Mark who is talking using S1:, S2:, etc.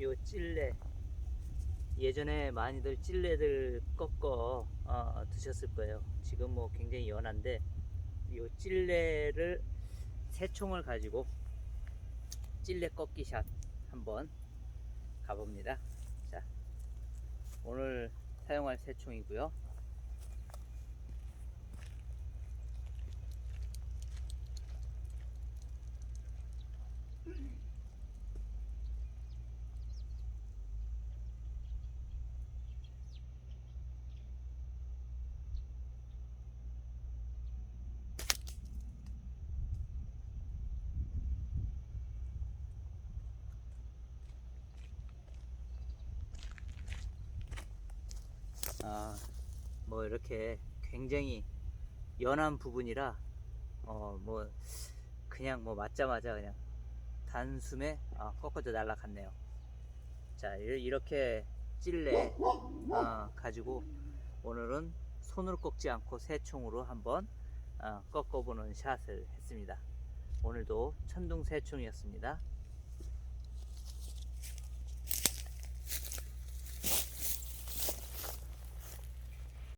S1: 요 찔레 예전에 많이들 찔레들 꺾어 어, 드셨을 거예요. 지금 뭐 굉장히 연한데 요 찔레를 세 총을 가지고 찔레 꺾기 샷 한번 가봅니다. 자, 오늘 사용할 새 총이고요. 아, 뭐 이렇게 굉장히 연한 부분이라 어 뭐 그냥 뭐 맞자마자 그냥 단숨에 아, 꺾어져 날아갔네요. 자 이- 이렇게 찔레 어, 가지고 오늘은 손으로 꺾지 않고 새 총으로 한번 어, 꺾어보는 샷을 했습니다. 오늘도 천둥 새총이었습니다.